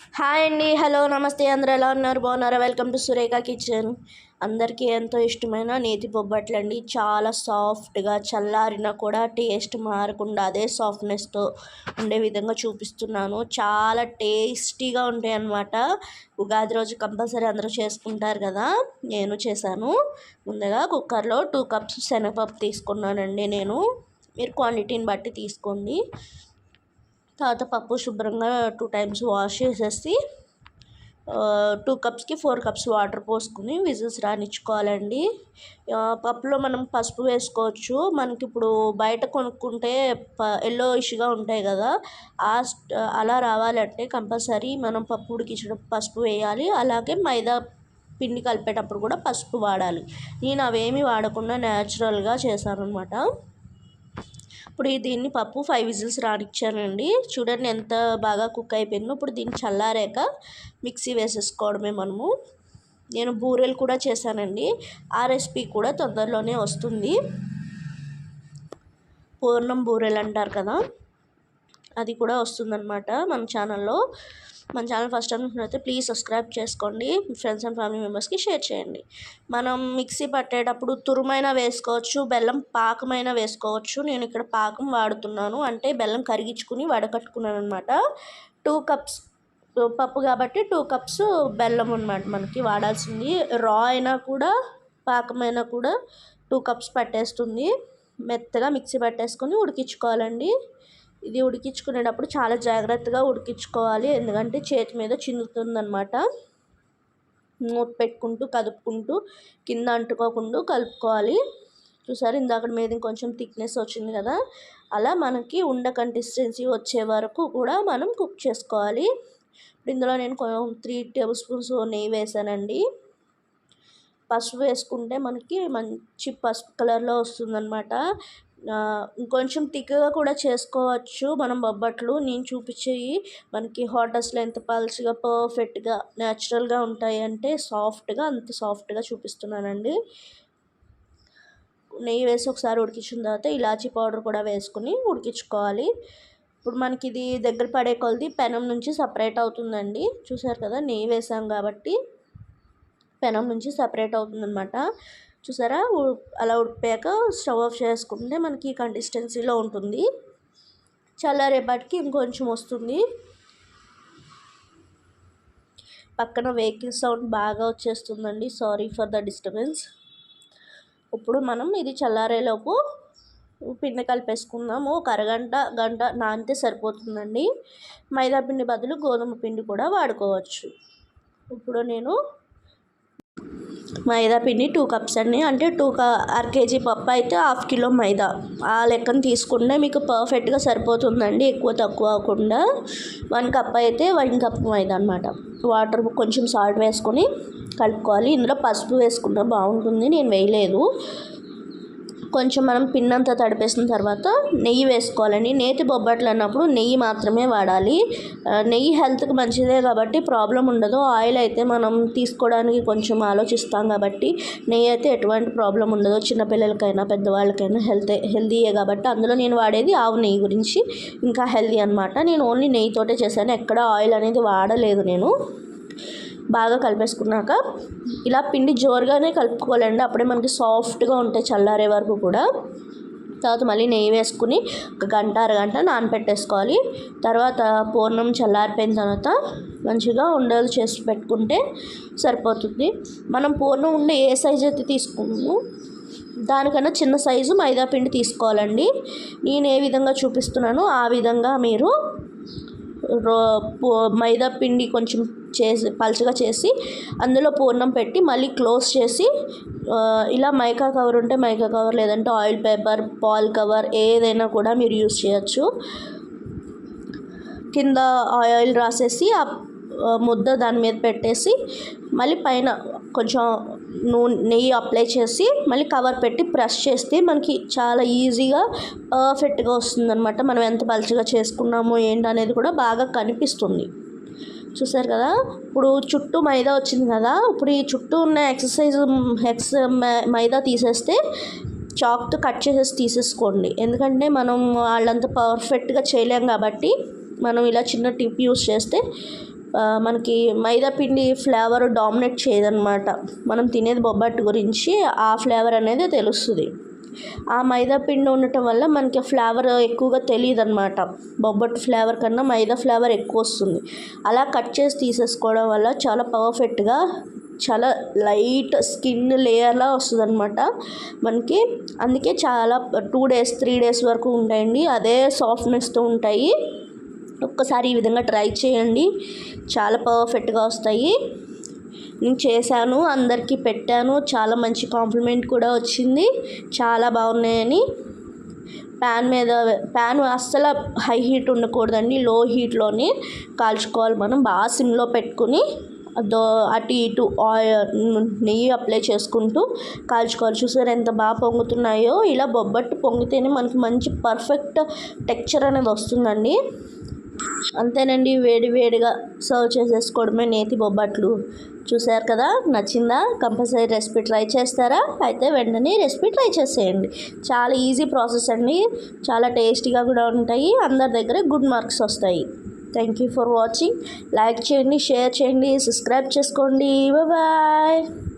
Hi అండి hello నమస్తే అందరూ ఎలా ఉన్నారు? బాగున్నారా? వెల్కమ్ టు సురేఖ కిచెన్ అందరికీ ఎంతో ఇష్టమైన నేతి బొబ్బట్లు అండి. చాలా సాఫ్ట్గా చల్లారినా కూడా టేస్ట్ మారకుండా అదే సాఫ్ట్నెస్తో ఉండే విధంగా చూపిస్తున్నాను. చాలా టేస్టీగా ఉంటాయి అన్నమాట. ఉగాది రోజు కంపల్సరీ అందరూ చేసుకుంటారు కదా? నేను చేశాను. ముందుగా కుక్కర్లో టూ కప్స్ శనగపప్పు తీసుకున్నానండి నేను. మీరు క్వాంటిటీని బట్టి తీసుకోండి. తర్వాత పప్పు శుభ్రంగా టూ టైమ్స్ వాష్ చేసేసి టూ కప్స్కి ఫోర్ కప్స్ వాటర్ పోసుకుని విజిల్స్ రానిచ్చుకోవాలండి. పప్పులో మనం పసుపు వేసుకోవచ్చు. మనకి ఇప్పుడు బయట కొనుక్కుంటే ప ఎల్లో ఇష్యూగా ఉంటాయి కదా ఆ అలా రావాలంటే కంపల్సరీ మనం పప్పు ఉడికించడం పసుపు వేయాలి. అలాగే మైదా పిండి కలిపేటప్పుడు కూడా పసుపు వాడాలి. నేను అవేమి వాడకుండా న్యాచురల్గా చేశాను అనమాట ఇప్పుడు దీన్ని పప్పు ఫైవ్ విజిల్స్ రానిచ్చానండి. చూడండి ఎంత బాగా కుక్ అయిపోయిందో. ఇప్పుడు దీన్ని చల్లారాక మిక్సీ వేసేసుకోవడమే మనము. నేను బూరెలు కూడా చేశానండి. ఆ రెసిపీ కూడా తొందరలోనే వస్తుంది. పూర్ణం బూరెలు అంటారు కదా అది కూడా వస్తుందన్నమాట మన ఛానల్లో మన ఛానల్ ఫస్ట్ టైం అయితే ప్లీజ్ సబ్స్క్రైబ్ చేసుకోండి. ఫ్రెండ్స్ అండ్ ఫ్యామిలీ మెంబర్స్కి షేర్ చేయండి. మనం మిక్సీ పట్టేటప్పుడు తురుమైన వేసుకోవచ్చు బెల్లం పాకమైన వేసుకోవచ్చు. నేను ఇక్కడ పాకం వాడుతున్నాను. అంటే బెల్లం కరిగించుకుని వడకట్టుకున్నాను అనమాట టూ కప్స్ పప్పు కాబట్టి టూ కప్స్ బెల్లం అనమాట మనకి వాడాల్సింది. రా అయినా కూడా పాకమైనా కూడా టూ కప్స్ పట్టేస్తుంది. మెత్తగా మిక్సీ పట్టేసుకొని ఉడికించుకోవాలండి. ఇది ఉడికించుకునేటప్పుడు చాలా జాగ్రత్తగా ఉడికించుకోవాలి. ఎందుకంటే చేతి మీద చిందుతుందనమాట మూత పెట్టుకుంటూ కదుపుకుంటూ కింద అంటుకోకుండా కలుపుకోవాలి. చూసారు? ఇందాక మీద కొంచెం థిక్నెస్ వచ్చింది కదా? అలా మనకి ఉండ కన్సిస్టెన్సీ వచ్చే వరకు కూడా మనం కుక్ చేసుకోవాలి. ఇప్పుడు ఇందులో నేను త్రీ టేబుల్ స్పూన్స్ నెయ్యి వేసానండి. పసుపు వేసుకుంటే మనకి మంచి పసుపు కలర్లో వస్తుందన్నమాట. ఇంకొంచెం థిక్గా కూడా చేసుకోవచ్చు. మనం బొబ్బట్లు నేను చూపించేవి మనకి హోటల్స్లో ఎంత పల్చగా పర్ఫెక్ట్గా న్యాచురల్గా ఉంటాయి అంటే సాఫ్ట్గా అంత సాఫ్ట్గా చూపిస్తున్నానండి. నెయ్యి వేసి ఒకసారి ఉడికించిన తర్వాత ఇలాచీ పౌడర్ కూడా వేసుకుని ఉడికించుకోవాలి. ఇప్పుడు మనకి ఇది దగ్గర పడే కొలది పెనం నుంచి సపరేట్ అవుతుందండి. చూసారు కదా నెయ్యి వేసాం కాబట్టి పెనం నుంచి సపరేట్ అవుతుందన్నమాట. చూసారా? అలా ఉడిపాక స్టవ్ ఆఫ్ చేసుకుంటే మనకి కన్సిస్టెన్సీలో ఉంటుంది. చల్లారేపటికి ఇంకొంచెం వస్తుంది. పక్కన వెహికల్ సౌండ్ బాగా వచ్చేస్తుందండి. సారీ ఫర్ ద డిస్టర్బెన్స్ ఇప్పుడు మనం ఇది చల్లారేలోపు పిండి కలిపేసుకుందాము. ఒక అరగంట గంట నానితే సరిపోతుందండి. మైదా పిండి బదులు గోధుమ పిండి కూడా వాడుకోవచ్చు. ఇప్పుడు నేను మైదా పిండి టూ కప్స్ అండి. అంటే టూ అర కేజీ పప్పు అయితే హాఫ్ కిలో మైదా. ఆ లెక్కన తీసుకుంటే మీకు పర్ఫెక్ట్గా సరిపోతుందండి ఎక్కువ తక్కువ అవ్వకుండా. వన్ కప్ అయితే వన్ కప్ మైదా అనమాట వాటర్ కొంచెం సాల్ట్ వేసుకొని కలుపుకోవాలి. ఇందులో పసుపు వేసుకుంటే బాగుంటుంది నేను వేయలేదు. కొంచెం మనం పిన్నంతా తడిపేసిన తర్వాత నెయ్యి వేసుకోవాలండి. నేతి బొబ్బట్లు అన్నప్పుడు నెయ్యి మాత్రమే వాడాలి. నెయ్యి హెల్త్కి మంచిదే కాబట్టి ప్రాబ్లం ఉండదు. ఆయిల్ అయితే మనం తీసుకోవడానికి కొంచెం ఆలోచిస్తాం కాబట్టి నెయ్యి అయితే ఎటువంటి ప్రాబ్లం ఉండదు. చిన్నపిల్లలకైనా పెద్దవాళ్ళకైనా హెల్త్ హెల్తీయే కాబట్టి అందులో నేను వాడేది ఆవు నెయ్యి గురించి. ఇంకా హెల్తీ అనమాట నేను ఓన్లీ నెయ్యితోటే చేశాను. ఎక్కడ ఆయిల్ అనేది వాడలేదు నేను. బాగా కలిపేసుకున్నాక ఇలా పిండి జోరుగానే కలుపుకోవాలండి. అప్పుడే మనకి సాఫ్ట్గా ఉంటాయి చల్లారే వరకు కూడా. తర్వాత మళ్ళీ నెయ్యి వేసుకుని ఒక గంట అరగంట నానపెట్టేసుకోవాలి. తర్వాత పూర్ణం చల్లారిపోయిన తర్వాత మంచిగా ఉండలు చేసి పెట్టుకుంటే సరిపోతుంది. మనం పూర్ణం ఉండే ఏ సైజు అయితే తీసుకున్నాము దానికన్నా చిన్న సైజు మైదా పిండి తీసుకోవాలండి. నేను ఏ విధంగా చూపిస్తున్నానో ఆ విధంగా మీరు రో మైదా పిండి కొంచెం చేసి పలచగా చేసి అందులో పూర్ణం పెట్టి మళ్ళీ క్లోజ్ చేసి ఇలా మైకా కవర్ ఉంటే మైకా కవర్ లేదంటే ఆయిల్ పేపర్ పాల్ కవర్ ఏదైనా కూడా మీరు యూస్ చేయొచ్చు. కింద ఆయిల్ రాసేసి ఆ ముద్ద దాని మీద పెట్టేసి మళ్ళీ పైన కొంచెం నూనె నెయ్యి అప్లై చేసి మళ్ళీ కవర్ పెట్టి ప్రెస్ చేస్తే మనకి చాలా ఈజీగా పర్ఫెక్ట్గా వస్తుందన్నమాట. మనం ఎంత పలుచగా చేసుకున్నామో ఏంటనేది కూడా బాగా కనిపిస్తుంది. చూసారు కదా? ఇప్పుడు చుట్టూ మైదా వచ్చింది కదా? ఇప్పుడు ఈ చుట్టూ ఉన్న ఎక్సర్సైజ్ ఎక్స్ మైదా తీసేస్తే చాక్తో కట్ చేసేసి తీసేసుకోండి. ఎందుకంటే మనం వాళ్ళంతా పర్ఫెక్ట్గా చేయలేం కాబట్టి మనం ఇలా చిన్న టిప్ యూస్ చేస్తే మనకి మైదా పిండి ఫ్లేవర్ డామినేట్ చేయదన్నమాట. మనం తినేది బొబ్బట్టు గురించి ఆ ఫ్లేవర్ అనేది తెలుస్తుంది. ఆ మైదా పిండి ఉండటం వల్ల మనకి ఫ్లేవర్ ఎక్కువగా తెలియదు అనమాట బొబ్బట్టు ఫ్లేవర్ కన్నా మైదా ఫ్లేవర్ ఎక్కువ వస్తుంది. అలా కట్ చేసి తీసేసుకోవడం వల్ల చాలా పర్ఫెక్ట్గా చాలా లైట్ స్కిన్ లేయర్లా వస్తుంది అనమాట మనకి. అందుకే చాలా టూ డేస్ త్రీ డేస్ వరకు ఉంటాయండి. అదే సాఫ్ట్నెస్తో ఉంటాయి. ఒక్కసారి ఈ విధంగా ట్రై చేయండి. చాలా పర్ఫెక్ట్గా వస్తాయి. నేను చేశాను అందరికీ పెట్టాను. చాలా మంచి కాంప్లిమెంట్ కూడా వచ్చింది. చాలా బాగున్నాయని. ప్యాన్ మీద ప్యాన్ అస్సలు హై హీట్ ఉండకూడదండి. లో హీట్లోనే కాల్చుకోవాలి మనం. బాగా సిమ్లో పెట్టుకుని దో అటు ఇటు ఆయిల్ నెయ్యి అప్లై చేసుకుంటూ కాల్చుకోవాలి. చూసారు ఎంత బాగా పొంగుతున్నాయో. ఇలా బొబ్బట్టు పొంగితేనే మనకి మంచి పర్ఫెక్ట్ టెక్చర్ అనేది వస్తుందండి. అంతేనండి వేడి వేడిగా సర్వ్ చేసేసుకోవడమే నేతి బొబ్బట్లు. చూసారు కదా నచ్చిందా? కంపల్సరీ రెసిపీ ట్రై చేస్తారా? అయితే వెంటనే రెసిపీ ట్రై చేసేయండి. చాలా ఈజీ ప్రాసెస్ అండి. చాలా టేస్టీగా కూడా ఉంటాయి. అందరి దగ్గర గుడ్ మార్క్స్ వస్తాయి. Thank you for watching. Like చేయండి షేర్ చేయండి సబ్స్క్రైబ్ చేసుకోండి. బాయ్.